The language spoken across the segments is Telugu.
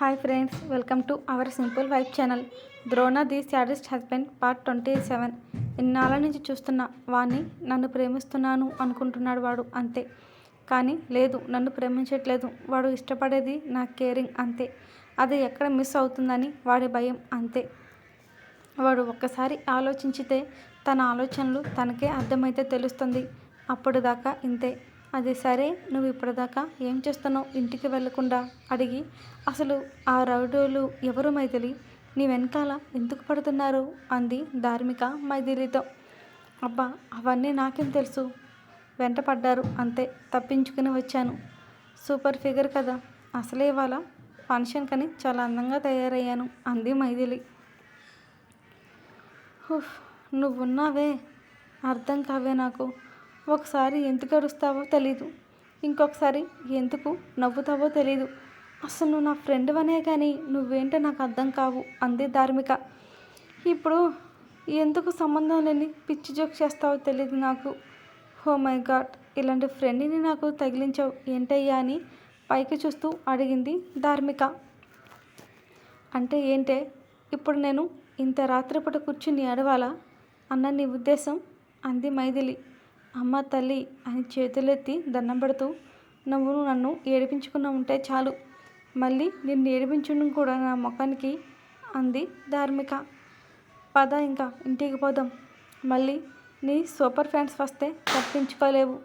Hi friends welcome to our simple wife channel Drona the saddest husband part twenty seven ఇన్నాళ్ళ నుంచి చూస్తున్న వాణ్ణి నన్ను ప్రేమిస్తున్నాను అనుకుంటున్నాడు వాడు అంతే. కానీ లేదు నన్ను ప్రేమించట్లేదు. వాడు ఇష్టపడేది నా కేరింగ్ అంతే. అది ఎక్కడ మిస్ అవుతుందని వాడి భయం అంతే. వాడు ఒక్కసారి ఆలోచించితే తన ఆలోచనలు తనకే అర్థమైతే తెలుస్తుంది. అప్పుడు దాకా ఇంతే. అది సరే నువ్వు ఇప్పటిదాకా ఏం చేస్తున్నావు? ఇంటికి వెళ్ళకుండా అడిగి అసలు ఆ రౌడోలు ఎవరు మైథిలి? నీ వెనకాల ఎందుకు పడుతున్నారు? అంది ధార్మిక మైథిలితో. అబ్బా అవన్నీ నాకేం తెలుసు. వెంట పడ్డారు అంతే తప్పించుకుని వచ్చాను. సూపర్ ఫిగర్ కదా. అసలే ఇవాళ ఫంక్షన్ కని చాలా అందంగా తయారయ్యాను అంది మైథిలి. ఉఫ్ నువ్వున్నావే. అర్థం కావే నాకు. ఒకసారి ఎందుకు అరుస్తావో తెలీదు. ఇంకొకసారి ఎందుకు నవ్వుతావో తెలీదు. అసలు నువ్వు నా ఫ్రెండ్ అనే కానీ నువ్వేంటో నాకు అర్థం కావు అంది ధార్మిక. ఇప్పుడు ఎందుకు సంబంధం లేని పిచ్చి జోక్ చేస్తావో తెలియదు నాకు. హో మై గాడ్ ఇలాంటి ఫ్రెండ్ని నాకు తగిలించావు ఏంటయ్యా అని పైకి చూస్తూ అడిగింది ధార్మిక. అంటే ఏంటే ఇప్పుడు నేను ఇంత రాత్రిపూట కూర్చుని అడవాలా అన్న నీ ఉద్దేశం? అంది మైథిలి. అమ్మ తల్లి అని చేతులెత్తి దండం పెడుతూ నువ్వు నన్ను ఏడిపించుకున్న ఉంటే చాలు. మళ్ళీ నిన్ను ఏడిపించడం కూడా నా ముఖానికి అంది ధార్మిక. పద ఇంకా ఇంటికి పోదాం. మళ్ళీ నీ సూపర్ ఫ్యాన్స్ వస్తే తప్పించుకోలేవు.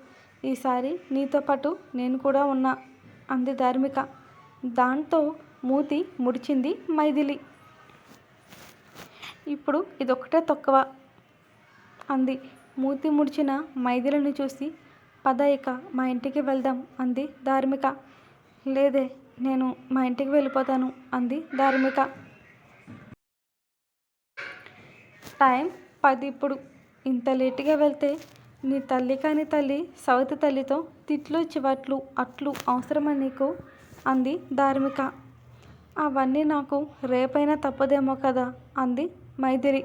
ఈసారి నీతో పాటు నేను కూడా ఉన్నా అంది ధార్మిక. దాంతో మూతి ముడిచింది మైథిలి. ఇప్పుడు ఇదొక్కటే తక్కువ అంది మూతి ముడిచిన మైథిలిని చూసి పద ఇక మా ఇంటికి వెళ్దాం అంది ధార్మిక. లేదే నేను మా ఇంటికి వెళ్ళిపోతాను అంది ధార్మిక. టైం పది ఇప్పుడు ఇంత లేటుగా వెళ్తే నీ తల్లి కాని తల్లి సవతి తల్లితో తిట్లు చివట్లు అట్లు అవసరమా నీకు? అంది ధార్మిక. అవన్నీ నాకు రేపైనా తప్పదేమో కదా అంది మైథిలి.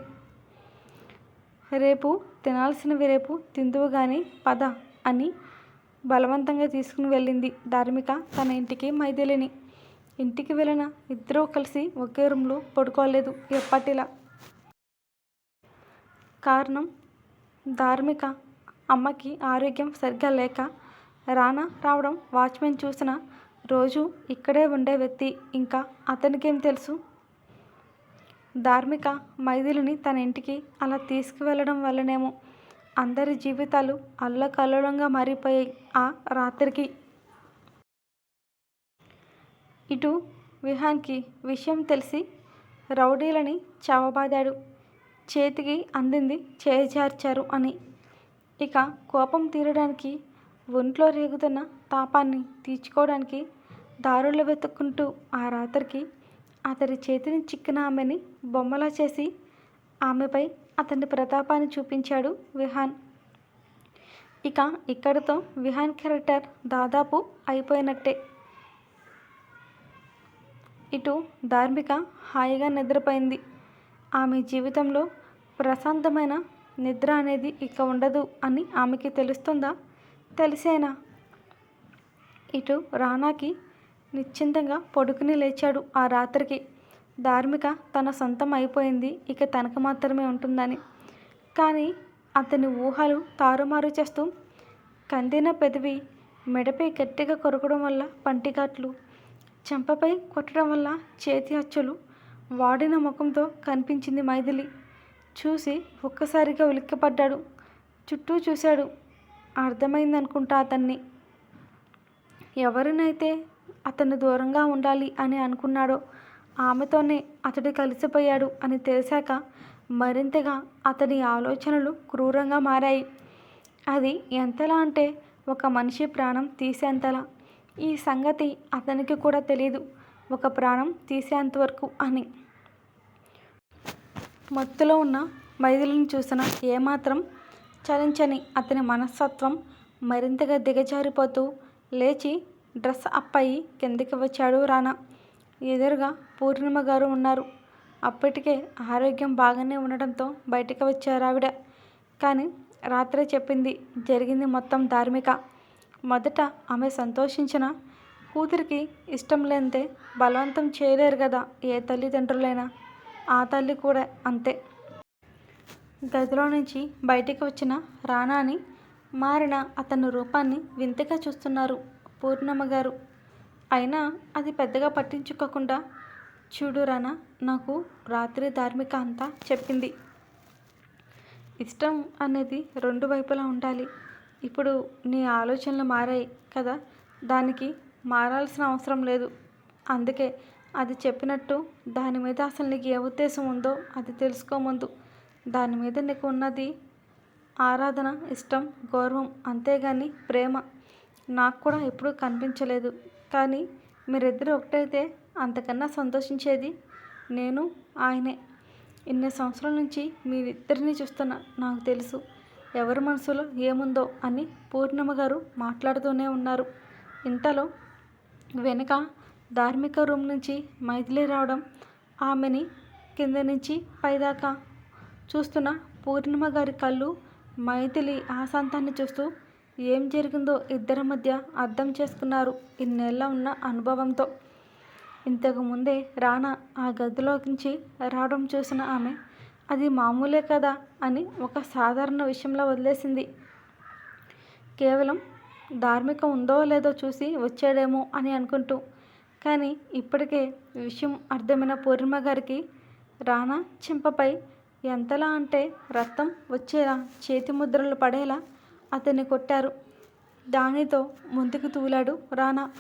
రేపు తినాల్సినవి రేపు తిందువు గాని పద అని బలవంతంగా తీసుకుని వెళ్ళింది ధార్మిక తన ఇంటికి మైథిలిని. ఇంటికి వెళ్ళిన ఇద్దరూ కలిసి ఒకే రూమ్లో పడుకోలేదు ఎప్పటిలా. కారణం? ధార్మిక అమ్మకి ఆరోగ్యం సరిగ్గా లేక రానా రావడం వాచ్మెన్ చూసిన రోజు ఇక్కడే ఉండే వ్యక్తి. ఇంకా అతనికేం తెలుసు? ధార్మిక మైథిలిని తన ఇంటికి అలా తీసుకువెళ్ళడం వల్లనేమో. అందరి జీవితాలు అల్లకల్లోలంగా మారిపోయాయి ఆ రాత్రికి. ఇటు విహాన్కి విషయం తెలిసి రౌడీలని చావబాదాడు. చేతికి అందింది చేజార్చారు అని. ఇక కోపం తీరడానికి ఒంట్లో రేగుతున్న తాపాన్ని తీర్చుకోవడానికి దారులు వెతుక్కుంటూ ఆ రాత్రికి అతడి చేతిని చిక్కిన ఆమెని బొమ్మలా చేసి ఆమెపై అతని ప్రతాపాన్ని చూపించాడు విహాన్. ఇక ఇక్కడితో విహాన్ క్యారెక్టర్ దాదాపు అయిపోయినట్టే. ఇటు ధార్మిక హాయిగా నిద్రపోయింది. ఆమె జీవితంలో ప్రశాంతమైన నిద్ర అనేది ఇక ఉండదు అని ఆమెకి తెలుస్తుందా? తెలిసేనా? ఇటు రానాకి నిశ్చింతంగా పడుకుని లేచాడు ఆ రాత్రికి. ధార్మిక తన సొంతం అయిపోయింది. ఇక తనకు మాత్రమే ఉంటుందని. కానీ అతని ఊహలు తారుమారు చేస్తూ కందిన పెదవి మెడపై గట్టిగా కొరకడం వల్ల పంటిగాట్లు చెంపపై కొట్టడం వల్ల చేతి అచ్చులు వాడిన ముఖంతో కనిపించింది మైథిలి. చూసి ఒక్కసారిగా ఉలిక్కిపడ్డాడు. చుట్టూ చూశాడు. అర్థమైందనుకుంటా అతన్ని. ఎవరినైతే అతను దూరంగా ఉండాలి అని అనుకున్నాడో. ఆమెతోనే అతడు కలిసిపోయాడు అని తెలిసాక మరింతగా అతని ఆలోచనలు క్రూరంగా మారాయి. అది ఎంతలా అంటే ఒక మనిషి ప్రాణం తీసేంతలా. ఈ సంగతి అతనికి కూడా తెలియదు ఒక ప్రాణం తీసేంతవరకు అని. మత్తులో ఉన్న మైథిలిని చూసిన ఏమాత్రం చలించని అతని మనస్తత్వం మరింతగా దిగజారిపోతూ లేచి డ్రెస్ అప్ అయ్యి కిందికి వచ్చాడు రానా ఎదురుగా పూర్ణిమ గారు ఉన్నారు. అప్పటికే ఆరోగ్యం బాగానే ఉండడంతో బయటికి వచ్చారు ఆవిడ. కానీ రాత్రే చెప్పింది జరిగింది మొత్తం ధార్మిక. మొదట ఆమె సంతోషించిన కూతురికి ఇష్టం లేనిదే బలవంతం చేయలేరు కదా ఏ తల్లిదండ్రులైనా. ఆ తల్లి కూడా అంతే. గదిలో నుంచి బయటికి వచ్చిన రానాని మారిన అతని రూపాన్ని వింతగా చూస్తున్నారు. పూర్ణమ్మ గారు. అయినా అది పెద్దగా పట్టించుకోకుండా చూడు రానా నాకు రాత్రి ధార్మిక అంతా చెప్పింది. ఇష్టం అనేది రెండు వైపులా ఉండాలి. ఇప్పుడు నీ ఆలోచనలు మారాయి కదా దానికి మారాల్సిన అవసరం లేదు. అందుకే అది చెప్పినట్టు దాని మీద అసలు నీకు ఏ ఉద్దేశం ఉందో అది తెలుసుకోముందు దాని మీద నీకు ఉన్నది ఆరాధన ఇష్టం గౌరవం అంతేగాని ప్రేమ. నాకు కూడా ఎప్పుడూ కనిపించలేదు. కానీ మీరిద్దరు ఒకటైతే అంతకన్నా సంతోషించేది నేను ఆయనే. ఇన్ని సంవత్సరాల నుంచి మీరిద్దరిని చూస్తున్నా నాకు తెలుసు. ఎవరి మనసులో ఏముందో అని పూర్ణిమ గారు మాట్లాడుతూనే ఉన్నారు. ఇంతలో వెనుక ధార్మిక రూమ్ నుంచి మైథిలి రావడం ఆమెని కింద నుంచి పైదాకా చూస్తున్న పూర్ణిమ గారి కళ్ళు మైథిలి ఆశాంతాన్ని చూస్తూ ఏం జరిగిందో ఇద్దరి మధ్య అర్థం చేసుకున్నారు ఇన్నేళ్ళ ఉన్న అనుభవంతో. ఇంతకు ముందే రానా ఆ గదిలోకించి రావడం చూసిన ఆమె అది మామూలే కదా అని ఒక సాధారణ విషయంలో వదిలేసింది. కేవలం ధార్మిక ఉందో లేదో చూసి వచ్చాడేమో అని అనుకుంటూ. కానీ ఇప్పటికే విషయం అర్థమైన పూర్ణిమ గారికి రానా చెంపపై ఎంతలా అంటే రక్తం వచ్చేలా చేతి ముద్రలు పడేలా అతన్ని కొట్టారు. దానితో ముందుకు తూలాడు రానా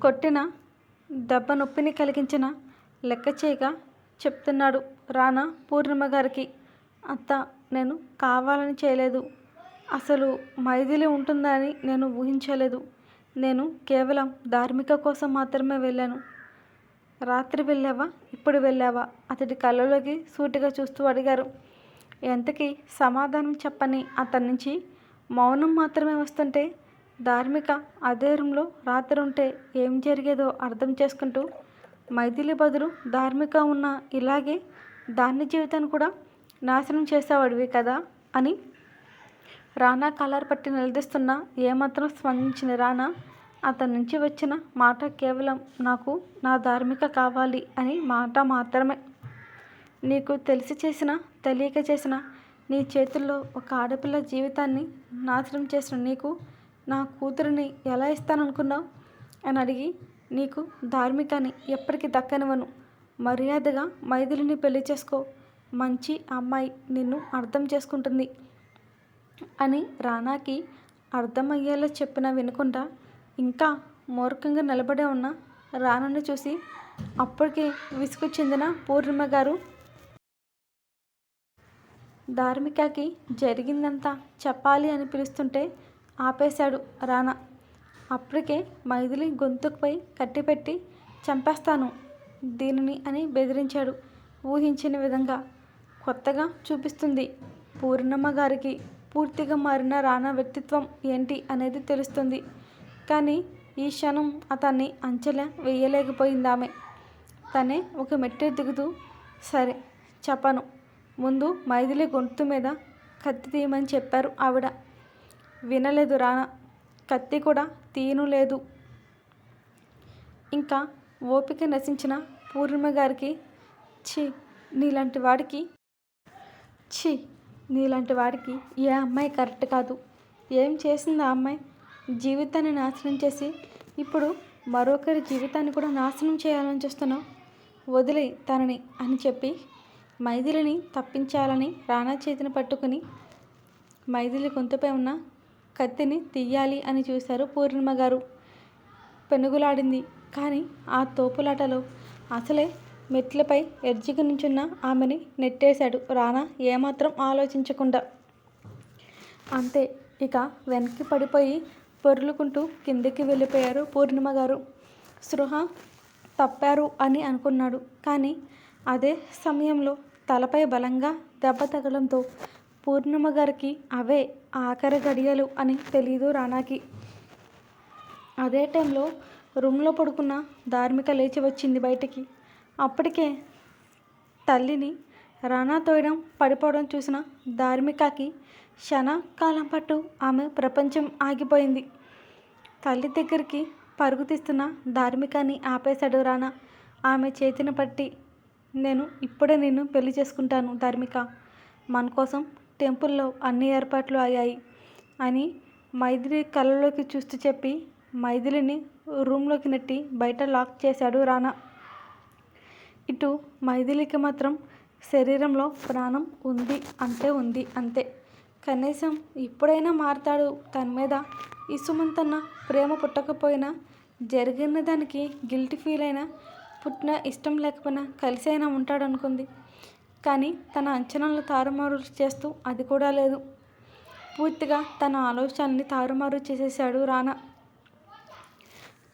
కొట్టిన దెబ్బ నొప్పిని కలిగించిన లెక్క చేయగా చెప్తున్నాడు రానా పూర్ణిమ గారికి అత్త నేను కావాలని చేయలేదు. అసలు మైథిలి ఉంటుందని నేను ఊహించలేదు. నేను కేవలం ధార్మిక కోసం మాత్రమే వెళ్ళాను. రాత్రి వెళ్ళావా? ఇప్పుడు వెళ్ళావా? అతడి కళ్ళలోకి సూటిగా చూస్తూ అడిగారు. ఎంతకీ సమాధానం చెప్పని అతని నుంచి మౌనం మాత్రమే వస్తుంటే ధార్మిక అదే రూమ్లో రాత్రి ఉంటే ఏం జరిగేదో అర్థం చేసుకుంటూ మైథిలి బదులు ధార్మిక ఉన్న ఇలాగే దాని జీవితాన్ని కూడా నాశనం చేసేవాడివి కదా అని రానా కలర్ పట్టి నిలదీస్తున్నా ఏమాత్రం స్పందించిన రానా అతని నుంచి వచ్చిన మాట కేవలం నాకు నా ధార్మిక కావాలి అని మాట మాత్రమే. నీకు తెలిసి చేసిన తెలియక చేసిన నీ చేతుల్లో ఒక ఆడపిల్ల జీవితాన్ని నాశనం చేసిన నీకు నా కూతురిని ఎలా ఇస్తాననుకున్నావు? అని అడిగి నీకు ధార్మికాన్ని ఎప్పటికీ దక్కనివ్వను. మర్యాదగా మైథిలిని పెళ్ళి చేసుకో. మంచి అమ్మాయి నిన్ను అర్థం చేసుకుంటుంది. అని రానాకి అర్థమయ్యేలా చెప్పినా వినకుండా ఇంకా మూర్ఖంగా నిలబడే ఉన్న రానాని చూసి అప్పటికే విసుగు చెందిన పూర్ణిమ గారు ధార్మికకి జరిగిందంతా చెప్పాలి అని పిలుస్తుంటే ఆపేశాడు రానా. అప్పటికే మైథిలి గొంతుకుపై కట్టిపెట్టి చంపేస్తాను దీనిని అని బెదిరించాడు ఊహించిన విధంగా. కొత్తగా చూపిస్తుంది పూర్ణమ్మ గారికి పూర్తిగా మారిన రానా వ్యక్తిత్వం ఏంటి అనేది తెలుస్తుంది. కానీ ఈ క్షణం అతన్ని అంచెలా వేయలేకపోయిందామె. తనే ఒక మెట్టు దిగుతూ సరే చెప్పను. ముందు మైథిలి గొంతు మీద కత్తి తీయమని చెప్పారు ఆవిడ. వినలేదు రానా. కత్తి కూడా తీయను లేదు ఇంకా ఓపిక నశించిన పూర్ణిమ గారికి ఛీ నీలాంటి వాడికి ఛీ నీలాంటి వాడికి ఏ అమ్మాయి కరెక్ట్ కాదు. ఏం చేసింది ఆ అమ్మాయి? జీవితాన్ని నాశనం చేసి ఇప్పుడు మరొకరి జీవితాన్ని కూడా నాశనం చేయాలని చూస్తున్నావు వదిలే తనని అని చెప్పి మైథిలిని తప్పించాలని రానా చేతిని పట్టుకుని మైథిలి గొంతుపై ఉన్న కత్తిని తీయాలి అని చూశారు పూర్ణిమ గారు. పెనుగులాడింది. కానీ ఆ తోపులాటలో అసలే మెట్లపై ఎడ్జికి నుంచున్న ఆమెని నెట్టేశాడు రానా ఏమాత్రం ఆలోచించకుండా. అంతే ఇక వెనక్కి పడిపోయి పొర్లుకుంటూ కిందికి వెళ్ళిపోయారు పూర్ణిమ గారు. సృహ తప్పారు అని అనుకున్నాడు. కానీ అదే సమయంలో తలపై బలంగా దెబ్బ తగలంతో పూర్ణిమ గారికి అవే ఆఖరి గడియలు అని తెలియదు రానాకి అదే టైంలో రూమ్లో పడుకున్న ధార్మిక లేచి వచ్చింది బయటికి. అప్పటికే తల్లిని రానా తోయడం పడిపోవడం చూసిన ధార్మికకి క్షణకాలం పట్టు ఆమె ప్రపంచం ఆగిపోయింది. తల్లి దగ్గరికి పరుగు తీస్తున్న ధార్మికాన్ని ఆపేశాడు రానా ఆమె చేతిని పట్టి నేను ఇప్పుడే నిన్ను పెళ్ళి చేసుకుంటాను ధార్మిక. మన కోసం టెంపుల్లో అన్ని ఏర్పాట్లు అయ్యాయి అని మైథిలి కళ్ళలోకి చూస్తూ చెప్పి మైథిలిని రూమ్లోకి నెట్టి బయట లాక్ చేశాడు రానా. ఇటు మైథిలికి మాత్రం శరీరంలో ప్రాణం ఉంది అంటే ఉంది అంతే. కనీసం ఇప్పుడైనా మారతాడు తన మీద ఇసుమంతన్న ప్రేమ పుట్టకపోయినా జరిగిన దానికి గిల్టీ ఫీల్ అయినా పుట్టిన ఇష్టం లేకపోయినా కలిసి అయినా ఉంటాడు అనుకుంది కానీ తన అంచనాలు తారుమారు చేస్తూ అది కూడా లేదు. పూర్తిగా తన ఆలోచనల్ని తారుమారు చేసేసాడు రానా.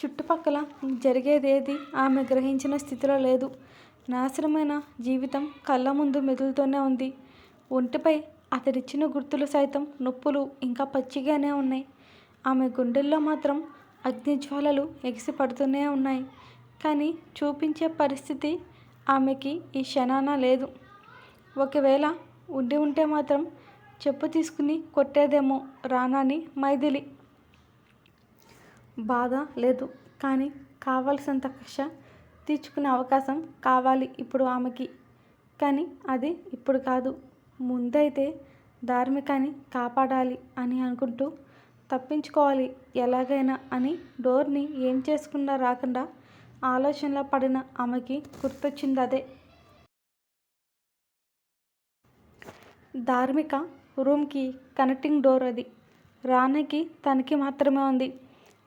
చుట్టుపక్కల జరిగేదేది ఆమె గ్రహించిన స్థితిలో లేదు. నాశనమైన జీవితం కళ్ళ ముందు మెదులుతూనే ఉంది. ఒంటిపై అతడిచ్చిన గుర్తులు సైతం నొప్పులు ఇంకా పచ్చిగానే ఉన్నాయి. ఆమె గుండెల్లో మాత్రం అగ్నిజ్వాలలు ఎగిసి పడుతూనే ఉన్నాయి. కానీ చూపించే పరిస్థితి ఆమెకి ఈ క్షణాన లేదు. ఒకవేళ ఉండి ఉంటే మాత్రం చెప్పు తీసుకుని కొట్టేదేమో రానాని మైథిలి. బాధ లేదు కానీ కావాల్సినంత కక్ష తీర్చుకునే అవకాశం కావాలి ఇప్పుడు ఆమెకి. కానీ అది ఇప్పుడు కాదు. ముందైతే ధార్మికాన్ని కాపాడాలి అని అనుకుంటూ తప్పించుకోవాలి ఎలాగైనా అని డోర్ని ఏం చేసుకున్నా రాకుండా ఆలోచనలో పడిన ఆమెకి గుర్తొచ్చింది అదే ధార్మిక రూమ్కి కనెక్టింగ్ డోర్ అది. రానకి తనకి మాత్రమే ఉంది.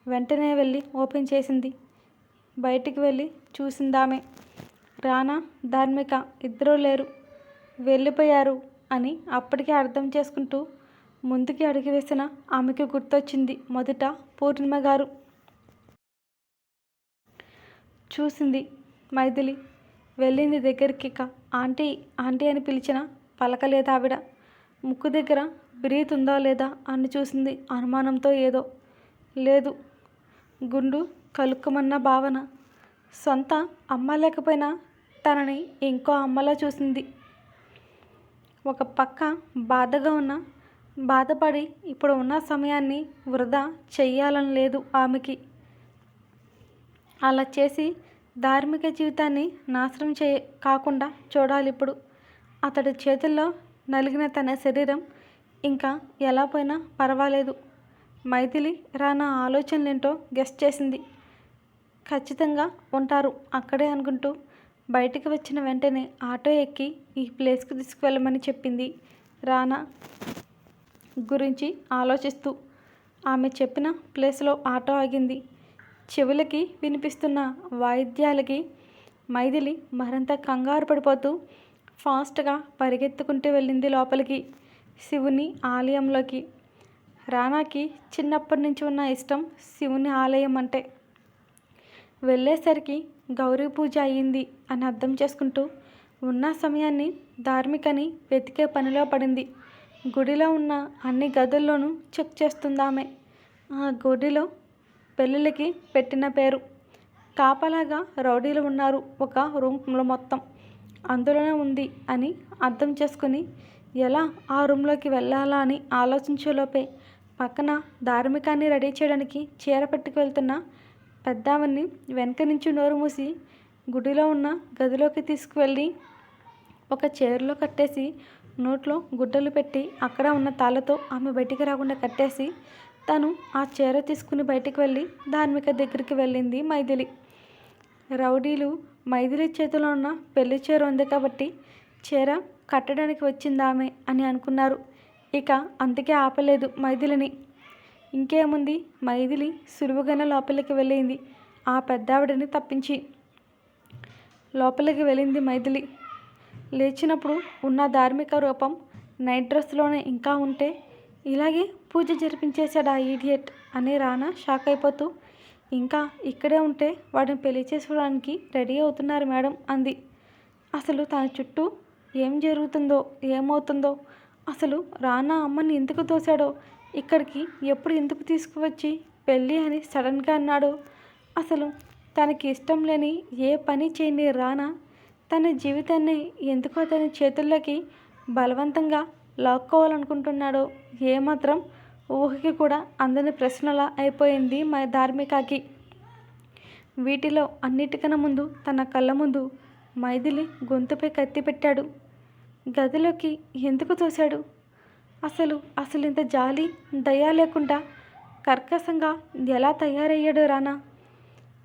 వెంటనే వెళ్ళి ఓపెన్ చేసింది. బయటికి వెళ్ళి చూసిందామె. రానా ధార్మిక ఇద్దరూ లేరు. వెళ్ళిపోయారు అని అప్పటికే అర్థం చేసుకుంటూ ముందుకి అడుగు వేసిన ఆమెకి గుర్తొచ్చింది మొదట పూర్ణిమ గారు. చూసింది మైథిలి. వెళ్ళింది దగ్గరికి ఇక ఆంటీ ఆంటీ అని పిలిచిన పలకలేదు ఆవిడ? ముక్కు దగ్గర బ్రీత్ ఉందా లేదా అని చూసింది అనుమానంతో ఏదో. లేదు. గుండు కలుక్కుమన్న భావన. సొంత అమ్మ లేకపోయినా తనని ఇంకో అమ్మలా చూసింది. ఒక పక్క బాధగా ఉన్న బాధపడి ఇప్పుడు ఉన్న సమయాన్ని వృధా చెయ్యాలని లేదు ఆమెకి. అలా చేసి ధార్మిక జీవితాన్ని నాశనం చే కాకుండా చూడాలి ఇప్పుడు. అతడి చేతుల్లో నలిగిన తన శరీరం ఇంకా ఎలా పోయినా పర్వాలేదు. మైథిలి రానా ఆలోచనలేంటో గెస్ట్ చేసింది. ఖచ్చితంగా ఉంటారు అక్కడే అనుకుంటూ బయటికి వచ్చిన వెంటనే ఆటో ఎక్కి ఈ ప్లేస్కి తీసుకువెళ్ళమని చెప్పింది రానా గురించి ఆలోచిస్తూ. ఆమె చెప్పిన ప్లేస్లో ఆటో ఆగింది. చెవులకి వినిపిస్తున్న వాయిద్యాలకి మైథిలి మరింత కంగారు పడిపోతూ ఫాస్ట్గా పరిగెత్తుకుంటూ వెళ్ళింది లోపలికి. శివుని ఆలయంలోకి. రానాకి చిన్నప్పటి నుంచి ఉన్న ఇష్టం శివుని ఆలయం అంటే. వెళ్ళేసరికి గౌరీ పూజ అయ్యింది అని అర్థం చేసుకుంటూ ఉన్న సమయాన్ని ధార్మికని వెతికే పనిలో పడింది. గుడిలో ఉన్న అన్ని గదుల్లోనూ చెక్ చేస్తుందామె. ఆ గుడిలో పెళ్ళిళ్ళకి పెట్టిన పేరు. కాపలాగా రౌడీలు ఉన్నారు ఒక రూమ్లో మొత్తం. అందులోనే ఉంది అని అర్థం చేసుకుని ఎలా ఆ రూమ్లోకి వెళ్ళాలా అని ఆలోచించేలోపే పక్కన ధార్మికాన్ని రెడీ చేయడానికి చీర పెట్టుకు వెళ్తున్న పెద్దామని వెనక నుంచి నోరు మూసి గుడిలో ఉన్న గదిలోకి తీసుకువెళ్ళి ఒక చీరలో కట్టేసి నోట్లో గుడ్డలు పెట్టి అక్కడ ఉన్న తాళ్ళతో ఆమె బయటికి రాకుండా కట్టేసి తను ఆ చీర తీసుకుని బయటికి వెళ్ళి ధార్మిక దగ్గరికి వెళ్ళింది మైథిలి. రౌడీలు మైథిలి చేతిలో ఉన్న పెళ్ళి చీర ఉంది కాబట్టి చీర కట్టడానికి వచ్చింది ఆమె అని అనుకున్నారు. ఇక అందుకే ఆపలేదు మైథిలిని. ఇంకేముంది? మైథిలి సులువుగానే లోపలికి వెళ్ళింది. ఆ పెద్దావిడని తప్పించి లోపలికి వెళ్ళింది మైథిలి. లేచినప్పుడు ఉన్న ధార్మిక రూపం నైట్ డ్రెస్లోనే ఇంకా ఉంటే ఇలాగే పూజ జరిపించేశాడు ఆ ఈడియట్ అని రానా షాక్ అయిపోతూ. ఇంకా ఇక్కడే ఉంటే వాడిని పెళ్ళి చేసుకోవడానికి రెడీ అవుతున్నారు మేడం అంది. అసలు తన చుట్టూ ఏం జరుగుతుందో ఏమవుతుందో అసలు రానా అమ్మని ఎందుకు తోశాడో ఇక్కడికి ఎప్పుడు ఎందుకు తీసుకువచ్చి పెళ్ళి అని సడన్గా అన్నాడు. అసలు తనకి ఇష్టం లేని ఏ పని చేయని రానా తన జీవితాన్ని ఎందుకో తన చేతుల్లోకి బలవంతంగా లాక్కోవాలనుకుంటున్నాడో ఏమాత్రం ఊహకి కూడా అందని ప్రశ్నలా అయిపోయింది మా ధార్మికాకి వీటిలో అన్నిటికన్నా ముందు తన కళ్ళ ముందు మైథిలి గొంతుపై కత్తి పెట్టాడు. గదిలోకి ఎందుకు తోశాడు? అసలు అసలు ఇంత జాలి దయా లేకుండా కర్కశంగా ఎలా తయారయ్యాడు రానా?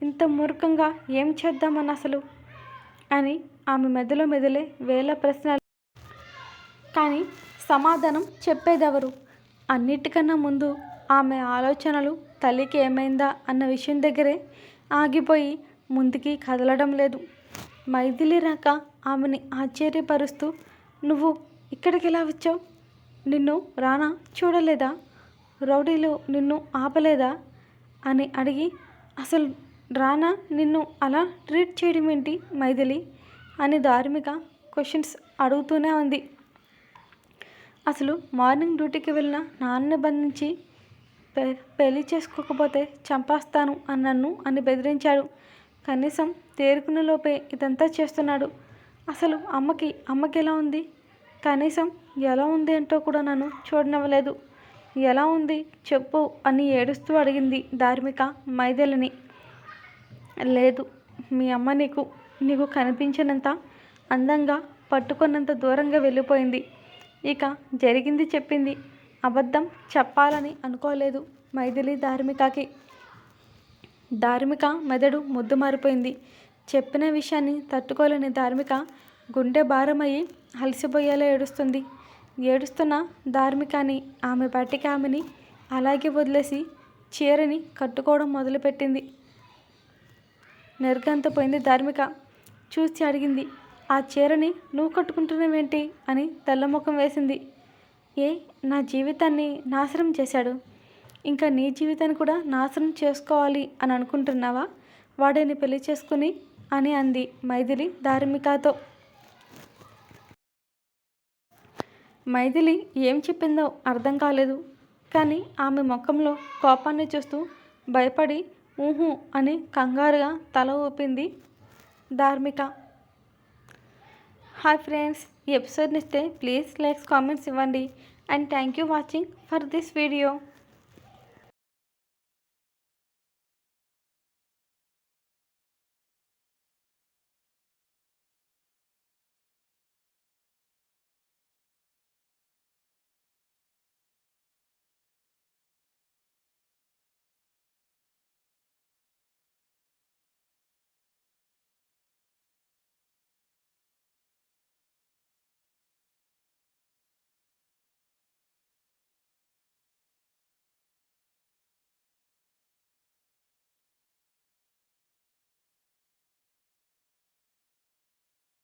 ఇంత మూర్ఖంగా ఏం చేద్దామని అసలు? అని ఆమె మెదలో మెదలే వేల ప్రశ్నలు. కానీ సమాధానం చెప్పేదెవరు? అన్నిటికన్నా ముందు ఆమె ఆలోచనలు తల్లికి ఏమైందా అన్న విషయం దగ్గరే ఆగిపోయి ముందుకి కదలడం లేదు. మైథిలి రాక ఆమెని ఆశ్చర్యపరుస్తూ నువ్వు ఇక్కడికి ఎలా వచ్చావు? నిన్ను రానా? చూడలేదా? రౌడీలు నిన్ను ఆపలేదా? అని అడిగి అసలు రానా నిన్ను అలా ట్రీట్ చేయడం ఏంటి మైథిలి? అని ధార్మిక క్వశ్చన్స్ అడుగుతూనే ఉంది. అసలు మార్నింగ్ డ్యూటీకి వెళ్ళిన నాన్నని బంధించి పె పెళ్ళి చేసుకోకపోతే చంపేస్తాను అని నన్ను అని బెదిరించాడు. కనీసం తేరుకునే లోపే ఇదంతా చేస్తున్నాడు. అసలు అమ్మకి అమ్మకి ఎలా ఉంది? కనీసం ఎలా ఉంది ఏంటో కూడా నన్ను చూడనివ్వలేదు. ఎలా ఉంది చెప్పు అని ఏడుస్తూ అడిగింది ధార్మిక మైదలిని లేదు మీ అమ్మ నీకు నీకు కనిపించినంత అందంగా పట్టుకున్నంత దూరంగా వెళ్ళిపోయింది. ఇక జరిగింది చెప్పింది. అబద్ధం చెప్పాలని అనుకోలేదు మైథిలి ధార్మికకి. ధార్మిక మెదడు ముద్దు మారిపోయింది. చెప్పిన విషయాన్ని తట్టుకోలేని ధార్మిక గుండె భారమయ్యి అలసిపోయేలా ఏడుస్తుంది. ఏడుస్తున్న ధార్మికని ఆమె బట్టికి ఆమెని అలాగే వదిలేసి చీరని కట్టుకోవడం మొదలుపెట్టింది. నెరుగంతపోయింది ధార్మిక. చూసి అడిగింది ఆ చీరని నువ్వు కట్టుకుంటున్నావేంటి అని తెల్లముఖం వేసింది. ఏ నా జీవితాన్ని నాశనం చేశాడు. ఇంకా నీ జీవితాన్ని కూడా నాశనం చేసుకోవాలి అని అనుకుంటున్నావా? వాడిని పెళ్ళి చేసుకుని అని అంది మైథిలి ధార్మికతో. మైథిలి ఏం చెప్పిందో అర్థం కాలేదు. కానీ ఆమె ముఖంలో కోపాన్ని చూస్తూ భయపడి ఊహు అని కంగారుగా తల ఊపింది ధార్మిక. హాయ్ ఫ్రెండ్స్ ఈ ఎపిసోడ్ నచ్చితే ప్లీజ్ లైక్స్ కామెంట్స్ ఇవ్వండి. And thank you watching for this video.